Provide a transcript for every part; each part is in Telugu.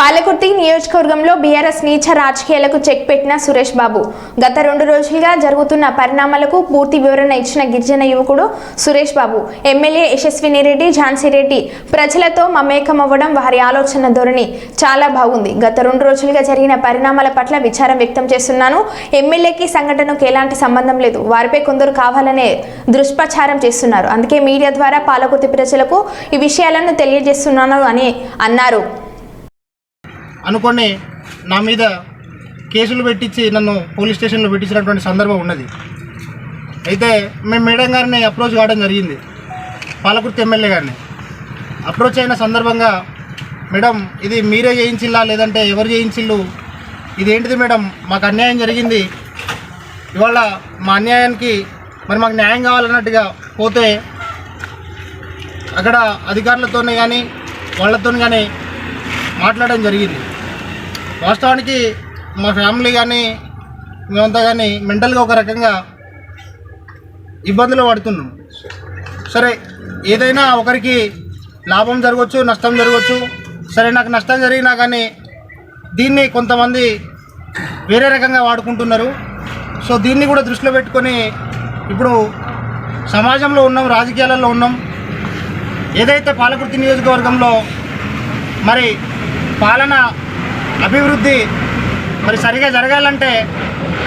పాలకుర్తి నియోజకవర్గంలో బీఆర్ఎస్ నీచ రాజకీయాలకు చెక్ పెట్టిన సురేష్ బాబు. గత రెండు రోజులుగా జరుగుతున్న పరిణామాలకు పూర్తి వివరణ ఇచ్చిన గిరిజన యువకుడు సురేష్ బాబు. ఎమ్మెల్యే యశస్విని రెడ్డి ఝాన్సీ రెడ్డి ప్రజలతో మమేకమవ్వడం వారి ఆలోచన ధోరణి చాలా బాగుంది. గత రెండు రోజులుగా జరిగిన పరిణామాల పట్ల విచారం వ్యక్తం చేస్తున్నాను. ఎమ్మెల్యేకి సంఘటనకు ఎలాంటి సంబంధం లేదు. వారిపై కొందరు కావాలనే దుష్ప్రచారం చేస్తున్నారు. అందుకే మీడియా ద్వారా పాలకుర్తి ప్రజలకు ఈ విషయాలను తెలియజేస్తున్నాను అని అన్నారు. అనుకొని నా మీద కేసులు పెట్టించి నన్ను పోలీస్ స్టేషన్లో పెట్టించినటువంటి సందర్భం ఉన్నది. అయితే మేము మేడం గారిని అప్రోచ్ కావడం జరిగింది. పాలకుర్తి ఎమ్మెల్యే గారిని. అప్రోచ్ అయిన సందర్భంగా మేడం ఇది మీరే చేయించిల్లా? లేదంటే ఎవరు చేయించిల్లు? ఇదేంటిది మేడం? మాకు అన్యాయం జరిగింది. ఇవాళ మా అన్యాయానికి మరి మాకు న్యాయం కావాలన్నట్టుగా పోతే అక్కడ అధికారులతోనే కానీ వాళ్ళతో కానీ మాట్లాడడం జరిగింది. వాస్తవానికి మా ఫ్యామిలీ కానీ మేమంతా కానీ మెంటల్గా ఒక రకంగా ఇబ్బందులు పడుతున్నాం. సరే ఏదైనా ఒకరికి లాభం జరగవచ్చు నష్టం జరగవచ్చు సరే నాకు నష్టం జరిగినా కానీ దీన్ని కొంతమంది వేరే రకంగా వాడుకుంటున్నారు. సో దీన్ని కూడా దృష్టిలో పెట్టుకొని ఇప్పుడు సమాజంలో ఉన్నాం రాజకీయాలలో ఉన్నాం. ఏదైతే పాలకుర్తి నియోజకవర్గంలో మరి పాలన అభివృద్ధి మరి సరిగా జరగాలంటే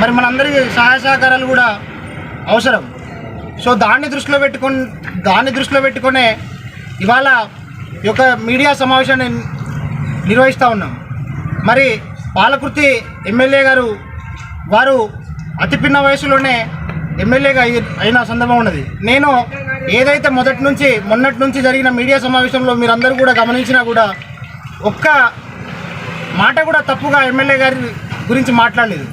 మరి మనందరికీ సహాయ సహకారాలు కూడా అవసరం. సో దాన్ని దృష్టిలో పెట్టుకొని దాన్ని దృష్టిలో పెట్టుకునే ఇవాళ ఈ యొక్క మీడియా సమావేశాన్ని నిర్వహిస్తూ ఉన్నాం. మరి పాలకుర్తి ఎమ్మెల్యే గారు వారు అతి పిన్న వయసులోనే ఎమ్మెల్యేగా అయిన సందర్భం ఉన్నది. నేను ఏదైతే మొదటి నుంచి మొన్నటి నుంచి జరిగిన మీడియా సమావేశంలో మీరందరూ కూడా గమనించినా కూడా ఒక్క మాట కూడా తప్పుగా ఎమ్మెల్యే గారి గురించి మాట్లాడలేదు.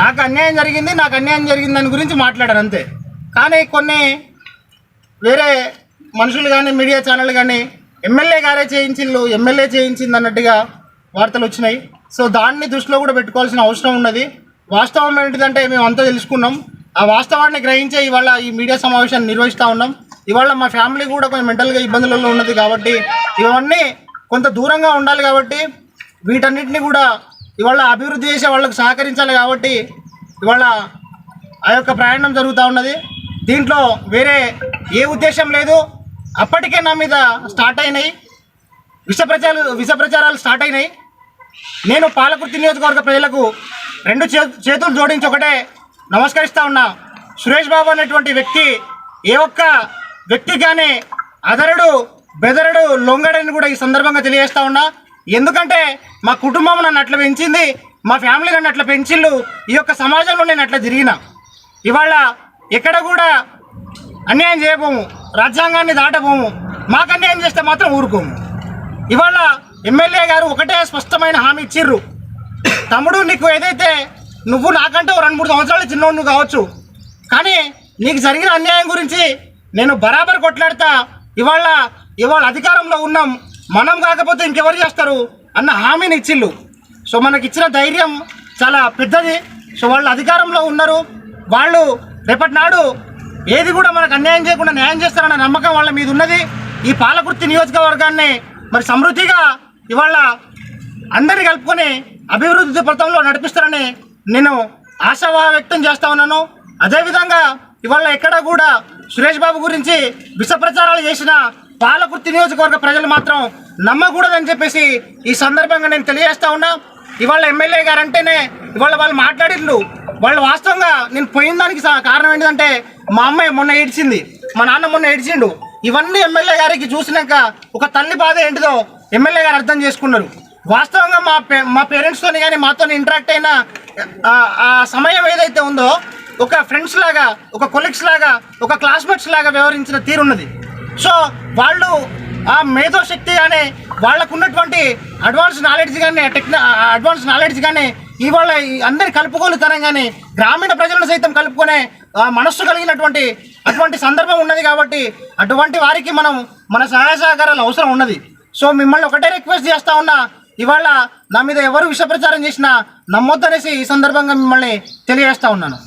నాకు అన్యాయం జరిగింది నాకు అన్యాయం జరిగింది దాని గురించి మాట్లాడారు అంతే. కానీ కొన్ని వేరే మనుషులు కానీ మీడియా ఛానల్ కానీ ఎమ్మెల్యే గారే చేయించిండ్రు ఎమ్మెల్యే చేయించింది అన్నట్టుగా వార్తలు వచ్చినాయి. సో దాన్ని దృష్టిలో కూడా పెట్టుకోవాల్సిన అవసరం ఉన్నది. వాస్తవం ఏంటిదంటే మేము అంతా తెలుసుకున్నాం. ఆ వాస్తవాన్ని గ్రహించే ఇవాళ ఈ మీడియా సమావేశాన్ని నిర్వహిస్తూ ఉన్నాం. ఇవాళ మా ఫ్యామిలీ కూడా కొంచెం మెంటల్గా ఇబ్బందులలో ఉన్నది కాబట్టి ఇవన్నీ కొంత దూరంగా ఉండాలి కాబట్టి వీటన్నిటిని కూడా ఇవాళ అభివృద్ధి చేసే వాళ్ళకు సహకరించాలి కాబట్టి ఇవాళ ఆ యొక్క ప్రయాణం జరుగుతూ ఉన్నది. దీంట్లో వేరే ఏ ఉద్దేశం లేదు. అప్పటికే నా మీద స్టార్ట్ అయినాయి. విష ప్రచారాలు విష ప్రచారాలు స్టార్ట్ అయినాయి. నేను పాలకుర్తి నియోజకవర్గ ప్రజలకు రెండు చేతులు జోడించి ఒకటే నమస్కరిస్తూ ఉన్నా. సురేష్ బాబు అనేటువంటి వ్యక్తి ఏ ఒక్క వ్యక్తి కానీ అదరుడు బెదరుడు లొంగడని కూడా ఈ సందర్భంగా తెలియజేస్తా ఉన్నా. ఎందుకంటే మా కుటుంబం నన్ను అట్లా పెంచింది మా ఫ్యామిలీ నన్ను అట్లా పెంచిళ్ళు ఈ యొక్క సమాజంలో నేను అట్లా తిరిగిన. ఇవాళ ఎక్కడ కూడా అన్యాయం చేయబోము రాజ్యాంగాన్ని దాటబోము మాకు అన్యాయం చేస్తే మాత్రం ఊరుకోము. ఇవాళ ఎమ్మెల్యే గారు ఒకటే స్పష్టమైన హామీ ఇచ్చిర్రు. తమ్ముడు నీకు ఏదైతే నువ్వు నాకంటే రెండు మూడు సంవత్సరాలు చిన్నోడు కావచ్చు కానీ నీకు జరిగిన అన్యాయం గురించి నేను బరాబర్ కొట్లాడతా ఇవాళ ఇవాళ అధికారంలో ఉన్నాం. మనం కాకపోతే ఇంకెవరు చేస్తారు? అన్న హామీని ఇచ్చిళ్ళు. సో మనకి ఇచ్చిన ధైర్యం చాలా పెద్దది. సో వాళ్ళు అధికారంలో ఉన్నారు. వాళ్ళు రేపటి నాడు ఏది కూడా మనకు అన్యాయం చేయకుండా న్యాయం చేస్తారన్న నమ్మకం వాళ్ళ మీద ఉన్నది. ఈ పాలకుర్తి నియోజకవర్గాన్ని మరి సమృద్ధిగా ఇవాళ అందరిని కలుపుకొని అభివృద్ధి పథంలో నడిపిస్తారని నేను ఆశాభావ వ్యక్తం చేస్తా ఉన్నాను. అదేవిధంగా ఇవాళ ఎక్కడ కూడా సురేష్ బాబు గురించి విష ప్రచారాలు చేసిన పాలకుర్తి నియోజకవర్గ ప్రజలు మాత్రం నమ్మకూడదని చెప్పేసి ఈ సందర్భంగా నేను తెలియజేస్తా ఉన్నా. ఇవాళ ఎమ్మెల్యే గారు అంటేనే ఇవాళ వాళ్ళు మాట్లాడిండ్రు వాళ్ళు వాస్తవంగా నేను పోయిన దానికి కారణం ఏంటంటే మా అమ్మాయి మొన్న ఏడ్చింది. మా నాన్న మొన్న ఏడ్చిండు. ఇవన్నీ ఎమ్మెల్యే గారికి చూసినాక ఒక తల్లి బాధ ఏంటిదో ఎమ్మెల్యే గారు అర్థం చేసుకున్నారు. వాస్తవంగా మా పే మా పేరెంట్స్తో కానీ మాతో ఇంటరాక్ట్ అయిన ఆ- ఆ సమయం ఏదైతే ఉందో ఒక ఫ్రెండ్స్ లాగా ఒక కొలీగ్స్ లాగా ఒక క్లాస్మేట్స్ లాగా వ్యవహరించిన తీరున్నది. సో వాళ్ళు ఆ మేధోశక్తి కానీ వాళ్ళకు ఉన్నటువంటి అడ్వాన్స్ నాలెడ్జ్ కానీ టెక్న అడ్వాన్స్ నాలెడ్జ్ కానీ ఇవాళ అందరి కలుపుకోలుతనం కానీ గ్రామీణ ప్రజలను సైతం కలుపుకునే మనస్సు కలిగినటువంటి అటువంటి సందర్భం ఉన్నది కాబట్టి అటువంటి వారికి మనం మన సహాయ సహకారాలు అవసరం ఉన్నది. సో మిమ్మల్ని ఒకటే రిక్వెస్ట్ చేస్తా ఉన్నా ఇవాళ నా మీద ఎవరు విష ప్రచారం చేసినా నమ్మొద్దనేసి ఈ సందర్భంగా మిమ్మల్ని తెలియజేస్తా ఉన్నాను.